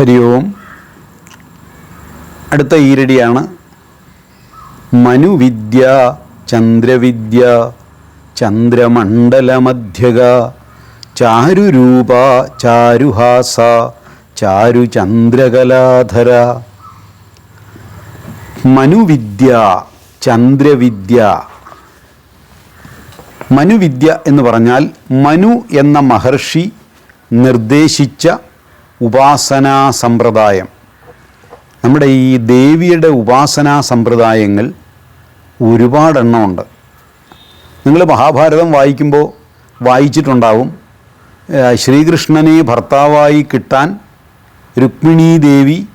ഹരി ഓം അടുത്ത ഈരടിയാണ്. മനുവിദ്യ ചന്ദ്രവിദ്യ ചന്ദ്രമണ്ഡലമധ്യക ചാരുരൂപ ചാരുഹാസ ചാരുചന്ദ്രകലാധര. മനുവിദ്യ ചന്ദ്രവിദ്യ. മനുവിദ്യ എന്ന് പറഞ്ഞാൽ മനു എന്ന മഹർഷി നിർദ്ദേശിച്ച ഉപാസനാ സമ്പ്രദായം. നമ്മുടെ ഈ ദേവിയുടെ ഉപാസനാ സമ്പ്രദായങ്ങൾ ഒരുപാടെണ്ണമുണ്ട്. നിങ്ങൾ മഹാഭാരതം വായിക്കുമ്പോൾ വായിച്ചിട്ടുണ്ടാവും ശ്രീകൃഷ്ണനെ ഭർത്താവായി കിട്ടാൻ രുക്മിണീ ദേവി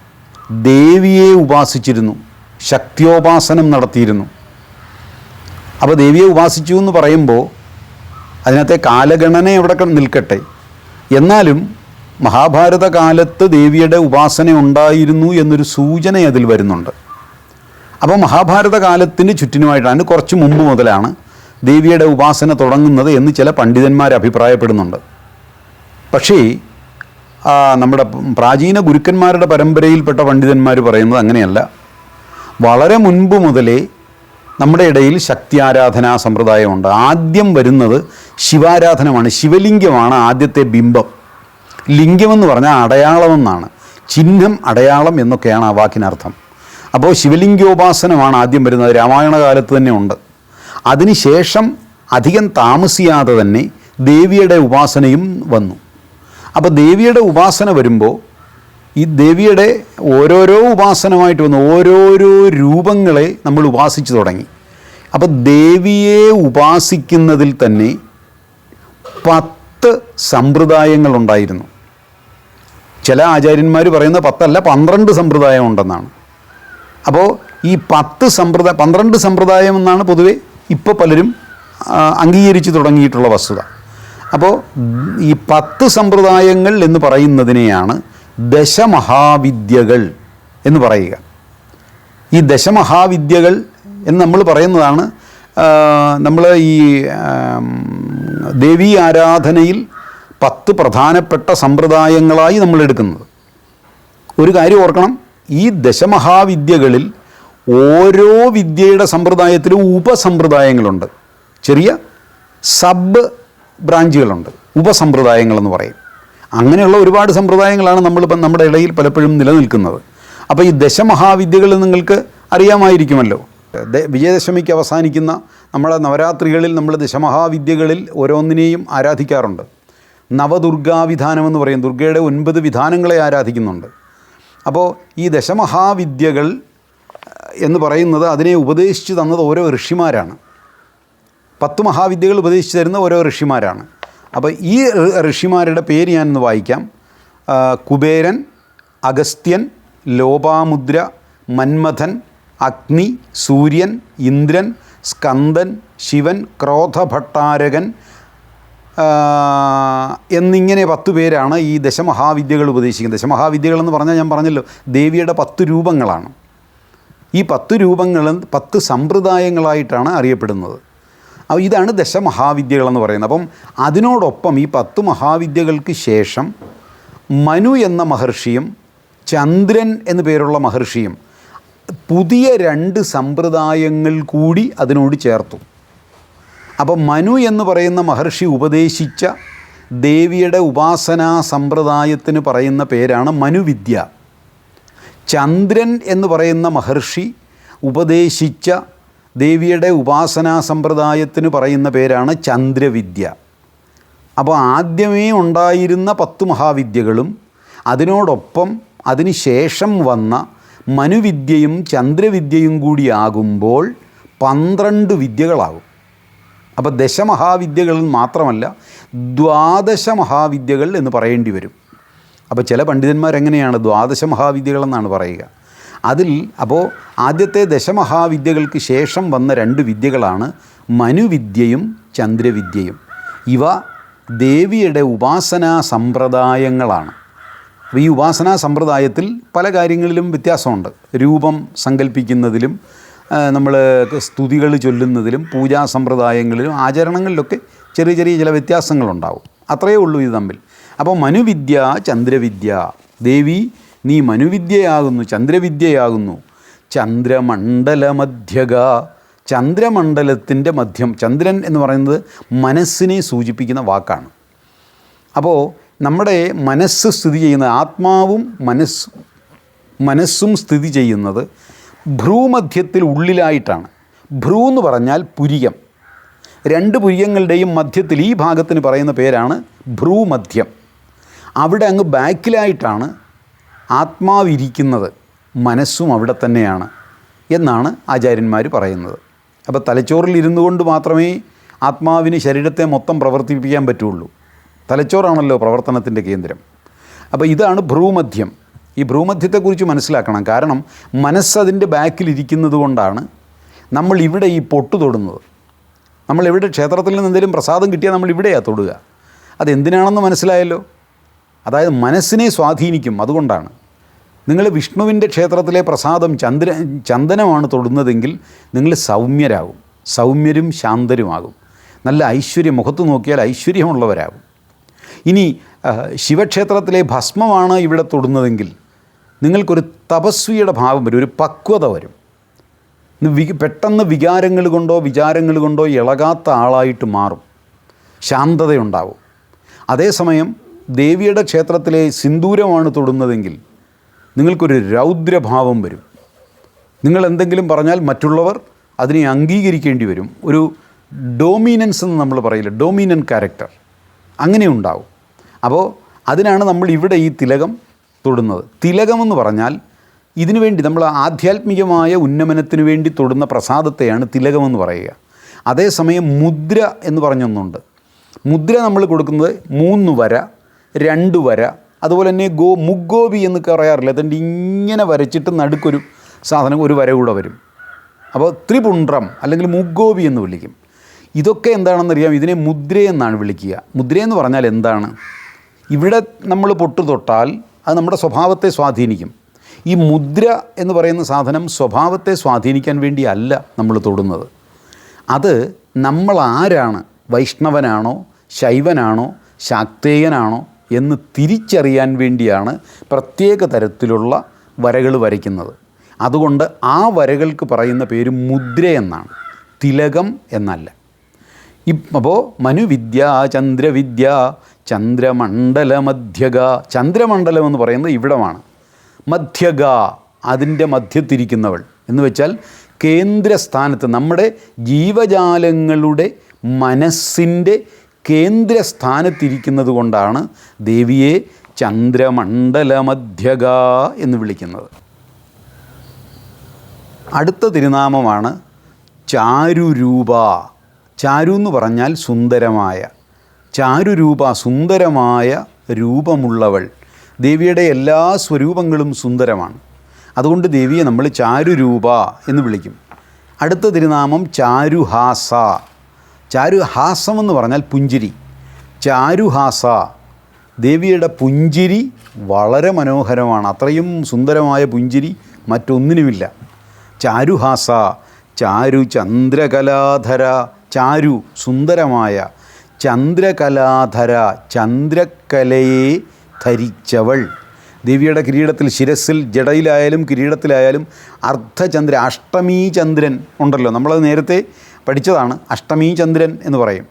ദേവിയെ ഉപാസിച്ചിരുന്നു ശക്തിയോപാസനം നടത്തിയിരുന്നു. അപ്പോൾ ദേവിയെ ഉപാസിച്ചു എന്ന് പറയുമ്പോൾ അതിനകത്തെ കാലഗണന എവിടെ നിൽക്കട്ടെ? എന്നാലും മഹാഭാരത കാലത്ത് ദേവിയുടെ ഉപാസന ഉണ്ടായിരുന്നു എന്നൊരു സൂചന അതിൽ വരുന്നുണ്ട്. അപ്പോൾ മഹാഭാരത കാലത്തിന് ചുറ്റിനുമായിട്ടാണ് കുറച്ച് മുമ്പ് മുതലാണ് ദേവിയുടെ ഉപാസന തുടങ്ങുന്നത് എന്ന് ചില പണ്ഡിതന്മാർ അഭിപ്രായപ്പെടുന്നുണ്ട്. പക്ഷേ നമ്മുടെ പ്രാചീന ഗുരുക്കന്മാരുടെ പരമ്പരയിൽപ്പെട്ട പണ്ഡിതന്മാർ പറയുന്നത് അങ്ങനെയല്ല. വളരെ മുൻപ് മുതലേ നമ്മുടെ ഇടയിൽ ശക്തി ആരാധനാ സമ്പ്രദായമുണ്ട്. ആദ്യം വരുന്നത് ശിവാരാധനമാണ് ശിവലിംഗമാണ് ആദ്യത്തെ ബിംബം. ലിംഗമെന്ന് പറഞ്ഞാൽ അടയാളമെന്നാണ്. ചിഹ്നം അടയാളം എന്നൊക്കെയാണ് ആ വാക്കിനർത്ഥം. അപ്പോൾ ശിവലിംഗോപാസനമാണ് ആദ്യം വരുന്നത്. രാമായണ കാലത്ത് തന്നെ ഉണ്ട്. അതിനുശേഷം അധികം താമസിയാതെ തന്നെ ദേവിയുടെ ഉപാസനയും വന്നു. അപ്പോൾ ദേവിയുടെ ഉപാസന വരുമ്പോൾ ഈ ദേവിയുടെ ഓരോരോ ഉപാസനമായിട്ട് വന്നു ഓരോരോ രൂപങ്ങളെ നമ്മൾ ഉപാസിച്ചു തുടങ്ങി. അപ്പോൾ ദേവിയെ ഉപാസിക്കുന്നതിൽ തന്നെ പത്ത് സമ്പ്രദായങ്ങളുണ്ടായിരുന്നു. ചില ആചാര്യന്മാർ പറയുന്ന പത്തല്ല പന്ത്രണ്ട് സമ്പ്രദായം ഉണ്ടെന്നാണ്. അപ്പോൾ ഈ പത്ത് സമ്പ്രദായ പന്ത്രണ്ട് സമ്പ്രദായം എന്നാണ് പൊതുവെ ഇപ്പോൾ പലരും അംഗീകരിച്ച് തുടങ്ങിയിട്ടുള്ള വസ്തുത. അപ്പോൾ ഈ പത്ത് സമ്പ്രദായങ്ങൾ എന്ന് പറയുന്നതിനെയാണ് ദശമഹാവിദ്യകൾ എന്ന് പറയുക. ഈ ദശമഹാവിദ്യകൾ എന്ന് നമ്മൾ പറയുന്നതാണ് നമ്മൾ ഈ ദേവീ ആരാധനയിൽ പത്ത് പ്രധാനപ്പെട്ട സമ്പ്രദായങ്ങളായി നമ്മൾ എടുക്കുന്നത്. ഒരു കാര്യം ഓർക്കണം ഈ ദശമഹാവിദ്യകളിൽ ഓരോ വിദ്യയുടെ സമ്പ്രദായത്തിലും ഉപസമ്പ്രദായങ്ങളുണ്ട്. ചെറിയ സബ് ബ്രാഞ്ചുകളുണ്ട് ഉപസമ്പ്രദായങ്ങളെന്ന് പറയും. അങ്ങനെയുള്ള ഒരുപാട് സമ്പ്രദായങ്ങളാണ് നമ്മളിപ്പം നമ്മുടെ ഇടയിൽ പലപ്പോഴും നിലനിൽക്കുന്നത്. അപ്പോൾ ഈ ദശമഹാവിദ്യകൾ നിങ്ങൾക്ക് അറിയാമായിരിക്കുമല്ലോ. വിജയദശമിക്ക് അവസാനിക്കുന്ന നമ്മുടെ നവരാത്രികളിൽ നമ്മൾ ദശമഹാവിദ്യകളിൽ ഓരോന്നിനെയും ആരാധിക്കാറുണ്ട്. നവദുർഗാവിധാനം എന്ന് പറയും. ദുർഗയുടെ ഒൻപത് വിധാനങ്ങളെ ആരാധിക്കുന്നുണ്ട്. അപ്പോൾ ഈ ദശമഹാവിദ്യകൾ എന്ന് പറയുന്നത് അതിനെ ഉപദേശിച്ചു തന്നത് ഓരോ ഋഷിമാരാണ്. പത്ത് മഹാവിദ്യകൾ ഉപദേശിച്ചു തരുന്ന ഓരോ ഋഷിമാരാണ്. അപ്പോൾ ഈ ഋഷിമാരുടെ പേര് ഞാനൊന്ന് വായിക്കാം. കുബേരൻ അഗസ്ത്യൻ ലോപാമുദ്ര മന്മഥൻ അഗ്നി സൂര്യൻ ഇന്ദ്രൻ സ്കന്ദൻ ശിവൻ ക്രോധഭട്ടാരകൻ എന്നിങ്ങനെ പത്ത് പേരാണ് ഈ ദശമഹാവിദ്യകൾ ഉപദേശിക്കുന്നത്. ദശമഹാവിദ്യകൾ എന്ന് പറഞ്ഞാൽ ഞാൻ പറഞ്ഞല്ലോ ദേവിയുടെ പത്ത് രൂപങ്ങളാണ്. ഈ പത്ത് രൂപങ്ങളും പത്ത് സമ്പ്രദായങ്ങളായിട്ടാണ് അറിയപ്പെടുന്നത്. അപ്പോൾ ഇതാണ് ദശമഹാവിദ്യകളെന്ന് പറയുന്നത്. അപ്പം അതിനോടൊപ്പം ഈ പത്ത് മഹാവിദ്യകൾക്ക് ശേഷം മനു എന്ന മഹർഷിയും ചന്ദ്രൻ എന്നു പേരുള്ള മഹർഷിയും പുതിയ രണ്ട് സമ്പ്രദായങ്ങൾ കൂടി അതിനോട് ചേർത്തു. അപ്പോൾ മനു എന്ന് പറയുന്ന മഹർഷി ഉപദേശിച്ച ദേവിയുടെ ഉപാസനാ സമ്പ്രദായത്തിന് പറയുന്ന പേരാണ് മനുവിദ്യ. ചന്ദ്രൻ എന്ന് പറയുന്ന മഹർഷി ഉപദേശിച്ച ദേവിയുടെ ഉപാസനാ സമ്പ്രദായത്തിന് പറയുന്ന പേരാണ് ചന്ദ്രവിദ്യ. അപ്പോൾ ആദ്യമേ ഉണ്ടായിരുന്ന പത്ത് മഹാവിദ്യകളും അതിനോടൊപ്പം അതിന് ശേഷം വന്ന മനുവിദ്യയും ചന്ദ്രവിദ്യയും കൂടിയാകുമ്പോൾ പന്ത്രണ്ട് വിദ്യകളാകും. അപ്പോൾ ദശമഹാവിദ്യകൾ മാത്രമല്ല ദ്വാദശ മഹാവിദ്യകൾ എന്ന് പറയേണ്ടി വരും. അപ്പോൾ ചില പണ്ഡിതന്മാർ പണ്ഡിതന്മാരെങ്ങനെയാണ് ദ്വാദശ മഹാവിദ്യകളെന്നാണ് പറയുക. അതിൽ അപ്പോൾ ആദ്യത്തെ ദശമഹാവിദ്യകൾക്ക് ശേഷം വന്ന രണ്ട് വിദ്യകളാണ് മനുവിദ്യയും ചന്ദ്രവിദ്യയും. ഇവ ദേവിയുടെ ഉപാസനാ സമ്പ്രദായങ്ങളാണ്. അപ്പോൾ ഈ ഉപാസനാ സമ്പ്രദായത്തിൽ പല കാര്യങ്ങളിലും വ്യത്യാസമുണ്ട്. രൂപം സങ്കല്പിക്കുന്നതിലും നമ്മൾ സ്തുതികൾ ചൊല്ലുന്നതിലും പൂജാ സമ്പ്രദായങ്ങളിലും ആചരണങ്ങളിലൊക്കെ ചെറിയ ചെറിയ ചില വ്യത്യാസങ്ങളുണ്ടാവും. അത്രയേ ഉള്ളൂ ഇത് തമ്മിൽ. അപ്പോൾ മനുവിദ്യ ചന്ദ്രവിദ്യ. ദേവി നീ മനുവിദ്യയാകുന്നു ചന്ദ്രവിദ്യയാകുന്നു. ചന്ദ്രമണ്ഡലമധ്യക. ചന്ദ്രമണ്ഡലത്തിന്റെ മധ്യം ചന്ദ്രൻ എന്ന് പറയുന്നത് മനസ്സിനെ സൂചിപ്പിക്കുന്ന വാക്കാണ്. അപ്പോൾ നമ്മുടെ മനസ്സ് സ്ഥിതി ചെയ്യുന്ന ആത്മാവും മനസ്സും മനസ്സും സ്ഥിതി ചെയ്യുന്നത് ഭ്രൂമധ്യത്തിൽ ഉള്ളിലായിട്ടാണ് ഭ്രൂ എന്ന് പറഞ്ഞാൽ പുരിയം രണ്ട് പുരിയങ്ങളുടെയും മധ്യത്തിൽ ഈ ഭാഗത്തിന് പറയുന്ന പേരാണ് ഭ്രൂമധ്യം. അവിടെ അങ്ങ് ബാക്കിലായിട്ടാണ് ആത്മാവിരിക്കുന്നത്. മനസ്സും അവിടെ തന്നെയാണ് എന്നാണ് ആചാര്യന്മാർ പറയുന്നത്. അപ്പോൾ തലച്ചോറിൽ ഇരുന്നു കൊണ്ട് മാത്രമേ ആത്മാവിന് ശരീരത്തെ മൊത്തം പ്രവർത്തിപ്പിക്കാൻ പറ്റുള്ളൂ. തലച്ചോറാണല്ലോ പ്രവർത്തനത്തിന്റെ കേന്ദ്രം. അപ്പോൾ ഇതാണ് ഭ്രൂമധ്യം. ഈ ഭ്രൂമധ്യത്തെക്കുറിച്ച് മനസ്സിലാക്കണം. കാരണം മനസ്സതിന്റെ ബാക്കിലിരിക്കുന്നത് കൊണ്ടാണ് നമ്മൾ ഇവിടെ ഈ പൊട്ട് തൊടുന്നത്. നമ്മൾ എവിടെ ക്ഷേത്രത്തിൽ നിന്ന് എന്തെങ്കിലും പ്രസാദം കിട്ടിയാൽ നമ്മൾ ഇവിടെയാണ് തൊടുക. അതെന്തിനാണെന്ന് മനസ്സിലായല്ലോ? അതായത് മനസ്സിനെ സ്വാധീനിക്കും അതുകൊണ്ടാണ്. നിങ്ങൾ വിഷ്ണുവിന്റെ ക്ഷേത്രത്തിലെ പ്രസാദം ചന്ദ്ര ചന്ദനമാണ് തൊടുന്നതെങ്കിൽ നിങ്ങൾ സൗമ്യരാകും. സൗമ്യരും ശാന്തരുമാകും. നല്ല ഐശ്വര്യം മുഖത്ത് നോക്കിയാൽ ഐശ്വര്യമുള്ളവരാകും. ഇനി ശിവക്ഷേത്രത്തിലെ ഭസ്മമാണ് ഇവിടെ തൊടുന്നതെങ്കിൽ നിങ്ങൾക്കൊരു തപസ്വിയുടെ ഭാവം വരും ഒരു പക്വത വരും. പെട്ടെന്ന് വികാരങ്ങൾ കൊണ്ടോ വിചാരങ്ങൾ കൊണ്ടോ ഇളകാത്ത ആളായിട്ട് മാറും. ശാന്തതയുണ്ടാവും. അതേസമയം ദേവിയുടെ ക്ഷേത്രത്തിലെ സിന്ദൂരമാണ് തൊടുന്നതെങ്കിൽ നിങ്ങൾക്കൊരു രൗദ്രഭാവം വരും. നിങ്ങൾ എന്തെങ്കിലും പറഞ്ഞാൽ മറ്റുള്ളവർ അതിനെ അംഗീകരിക്കേണ്ടി വരും. ഒരു ഡോമിനൻസ് എന്ന് നമ്മൾ പറയില്ല ഡോമിനൻ ക്യാരക്ടർ. അങ്ങനെ ഉണ്ടാവും. അപ്പോൾ അതിനാണ് നമ്മൾ ഇവിടെ ഈ തിലകം തൊടുന്നത്. തിലകമെന്ന് പറഞ്ഞാൽ ഇതിനു വേണ്ടി നമ്മൾ ആധ്യാത്മികമായ ഉന്നമനത്തിന് വേണ്ടി തൊടുന്ന പ്രസാദത്തെയാണ് തിലകമെന്ന് പറയുക. അതേസമയം മുദ്ര എന്ന് പറഞ്ഞൊന്നുണ്ട്. മുദ്ര നമ്മൾ കൊടുക്കുന്നത് മൂന്ന് വര രണ്ട് വര അതുപോലെ തന്നെ ഗോ മുഗോബി എന്ന് പറയാറില്ല? അതുകൊണ്ട് ഇങ്ങനെ വരച്ചിട്ട് നടുക്കൊരു സാധനം ഒരു വര കൂടെ വരും. അപ്പോൾ ത്രിപുണ്ട്രം അല്ലെങ്കിൽ മുഗോബി എന്ന് വിളിക്കും. ഇതൊക്കെ എന്താണെന്നറിയാം? ഇതിനെ മുദ്രയെന്നാണ് വിളിക്കുക. മുദ്രയെന്ന് പറഞ്ഞാൽ എന്താണ്? ഇവിടെ നമ്മൾ പൊട്ടു തൊട്ടാൽ അത് നമ്മുടെ സ്വഭാവത്തെ സ്വാധീനിക്കും. ഈ മുദ്ര എന്ന് പറയുന്ന സാധനം സ്വഭാവത്തെ സ്വാധീനിക്കാൻ വേണ്ടിയല്ല നമ്മൾ തൊടുന്നത്. അത് നമ്മൾ ആരാണ്? വൈഷ്ണവനാണോ? ശൈവനാണോ? ശാക്തേയനാണോ? എന്ന് തിരിച്ചറിയാൻ വേണ്ടിയാണ് പ്രത്യേക തരത്തിലുള്ള വരകൾ വരയ്ക്കുന്നത്. അതുകൊണ്ട് ആ വരകൾക്ക് പറയുന്ന പേര് മുദ്ര എന്നാണ്. തിലകം എന്നല്ല. ഇപ്പോൾ മനുവിദ്യ ചന്ദ്രവിദ്യ ചന്ദ്രമണ്ഡലമധ്യക ചന്ദ്രമണ്ഡലം എന്ന് പറയുന്നത് ഇവിടമാണ്. മധ്യക അതിന്റെ മധ്യത്തിരിക്കുന്നവൾ. എന്ന് വെച്ചാൽ കേന്ദ്രസ്ഥാനത്ത് നമ്മുടെ ജീവജാലങ്ങളുടെ മനസ്സിന്റെ കേന്ദ്രസ്ഥാനത്തിരിക്കുന്നത് കൊണ്ടാണ് ദേവിയെ ചന്ദ്രമണ്ഡലമധ്യക എന്ന് വിളിക്കുന്നത്. അടുത്ത തിരുനാമമാണ് ചാരുരൂപ. ചാരു എന്ന് പറഞ്ഞാൽ സുന്ദരമായ. ചാരുരൂപ സുന്ദരമായ രൂപമുള്ളവൾ. ദേവിയുടെ എല്ലാ സ്വരൂപങ്ങളും സുന്ദരമാണ്. അതുകൊണ്ട് ദേവിയെ നമ്മൾ ചാരുരൂപ എന്ന് വിളിക്കും. അടുത്ത തിരുനാമം ചാരുഹാസ. ചാരുഹാസം എന്ന് പറഞ്ഞാൽ പുഞ്ചിരി. ചാരുഹാസ. ദേവിയുടെ പുഞ്ചിരി വളരെ മനോഹരമാണ്. അത്രയും സുന്ദരമായ പുഞ്ചിരി മറ്റൊന്നിനുമില്ല. ചാരുഹാസ. ചാരു ചന്ദ്രകലാധര. ചാരു സുന്ദരമായ ചന്ദ്രകലാധര ചന്ദ്രകലയെ ധരിച്ചവൾ. ദേവിയുടെ കിരീടത്തിൽ ശിരസിൽ ജടയിലായാലും കിരീടത്തിലായാലും അർദ്ധചന്ദ്ര അഷ്ടമീ ചന്ദ്രൻ ഉണ്ടല്ലോ. നമ്മളത് നേരത്തെ പഠിച്ചതാണ് അഷ്ടമീ ചന്ദ്രൻ എന്ന് പറയും.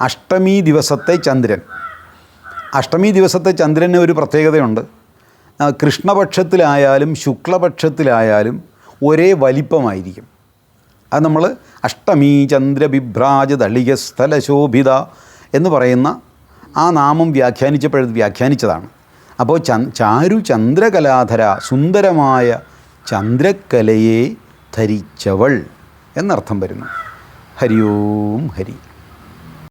അഷ്ടമി ദിവസത്തെ ചന്ദ്രൻ. അഷ്ടമി ദിവസത്തെ ചന്ദ്രന് ഒരു പ്രത്യേകതയുണ്ട്. കൃഷ്ണപക്ഷത്തിലായാലും ശുക്ലപക്ഷത്തിലായാലും ഒരേ വലിപ്പമായിരിക്കും. അത് നമ്മൾ അഷ്ടമീ ചന്ദ്രബിഭ്രാജ ദളിക സ്ഥലശോഭിത എന്ന് പറയുന്ന ആ നാമം വ്യാഖ്യാനിച്ചപ്പോഴത് വ്യാഖ്യാനിച്ചതാണ്. അപ്പോൾ ച ചാരു ചന്ദ്രകലാധര സുന്ദരമായ ചന്ദ്രകലയെ ധരിച്ചവൾ എന്നർത്ഥം വരുന്നു. ഹരി ഓം ഹരി.